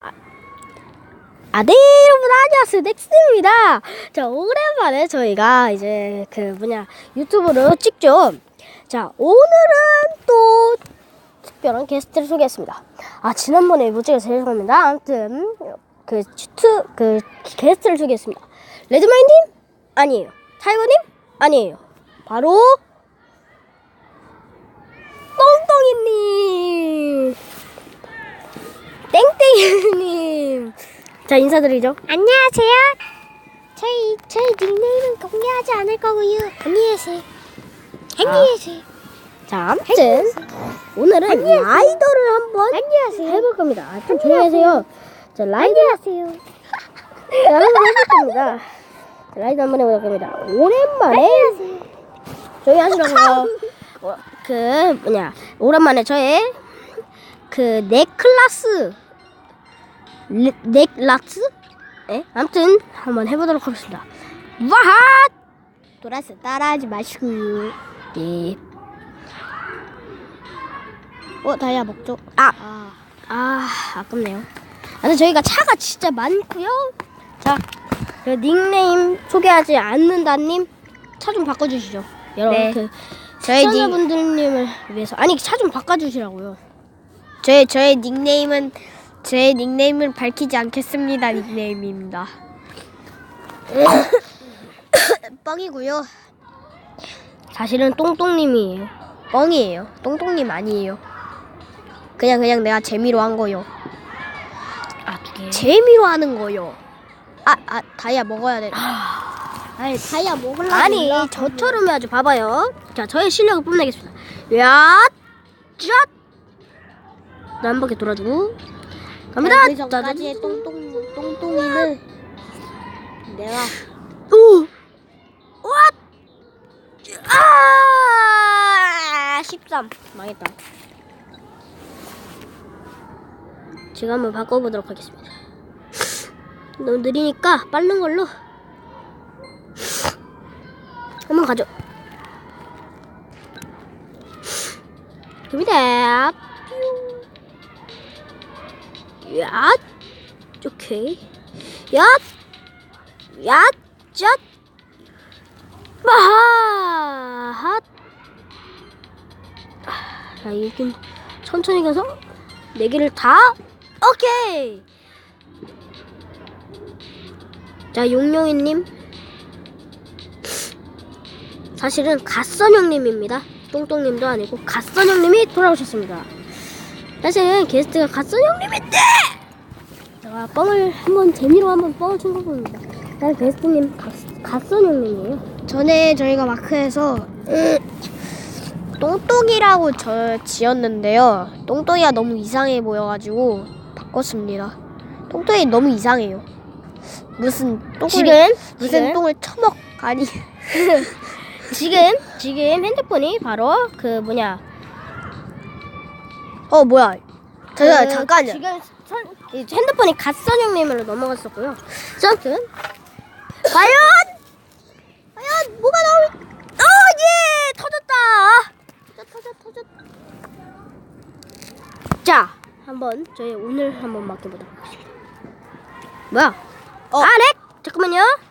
아, 네, 여러분, 안녕하세요. 넥스입니다. 자, 오랜만에 저희가 이제 그 뭐냐, 유튜브로 찍죠. 자, 오늘은 또 특별한 게스트를 소개했습니다. 아, 지난번에 못 찍어서 죄송합니다. 아무튼, 그, 튜트, 그, 게스트를 소개했습니다. 레드마인님? 아니에요. 타이거님? 아니에요. 바로, 똥똥이님! 땡땡이님! 자, 인사드리죠. 안녕하세요. 저희 저희 닉네임은 공개하지 않을 거고요. 안녕히 계세요. 안녕히 계세요. 자, 아무튼 오늘은 라이더를 한번 안녕하세요. 해볼 겁니다. 아, 좀 조용히 하세요. 자, 라이더 안녕하세요. 자, 한번 해볼 겁니다. 자, 라이더 한번 해볼 겁니다. 오랜만에 안녕하세요. 조용히 하시라고요. 어, 그 뭐냐 오랜만에 저의 그 넥클라스 레- 넥라스? 예? 아무튼 한번 해보도록 하겠습니다. 와하! 돌아서 따라하지 마시고요. 예. 어, 다이아 먹죠? 아, 아, 아, 아깝네요. 아, 근데 저희가 차가 진짜 많고요. 자, 그 닉네임 소개하지 않는다님 차 좀 바꿔주시죠. 여러분 네. 그 저희 닉- 시청자분들님을 위해서 아니 차 좀 바꿔주시라고요. 저의 저의 닉네임은 제 닉네임을 밝히지 않겠습니다. 닉네임입니다. 뻥이고요. 사실은 똥똥님이에요. 뻥이에요. 똥똥님 아니에요. 그냥 그냥 내가 재미로 한 거요. 아 두 개. 재미로 하는 거요. 아, 아, 다이아 먹어야 돼. 아니, 다이아 먹으려고. 아니. 저처럼 해야죠. 봐봐요. 자 저의 실력을 뽐내겠습니다. 야, 쫙. 한 바퀴 돌아주고 갑니다. 그 전까지의 똥똥 똥똥이는 내가 오! 왓! 아! 13. 망했다. 제가 한번 바꿔보도록 하겠습니다. 너무 느리니까 빠른 걸로 한번 가죠. 갑니다. 뿅. 야, 오케이. 야, 야, 짠! 마하! 핫! 자, 이긴 천천히 가서 네 개를 다 오케이! 자, 용용이님. 사실은 갓선 형님입니다. 똥똥님도 아니고 갓선 형님이 돌아오셨습니다. 사실은 게스트가 갓선 형님인데! 제가 뻥을 한번 재미로 한번 뻥을 친 거봅니다. 난 게스트님 갓, 갓선 형님이에요. 전에 저희가 마크에서 똥똥이라고 저 지었는데요. 똥똥이가 너무 이상해 보여가지고 바꿨습니다. 똥똥이 너무 이상해요. 무슨 똥을 지금 무슨 지금, 똥을 처먹 아니 지금 지금 핸드폰이 바로 그 뭐냐 어 뭐야 잠깐 그 잠깐요. 지금 선, 이 핸드폰이 갓선형님으로 넘어갔었고요. 자, 아무튼 과연 과연 뭐가 나올? 어예 터졌다. 터졌 터졌 터졌. 자 한번 저희 오늘 한번 맡겨보도록 하겠습니다. 뭐야? 어. 아 렉! 잠깐만요.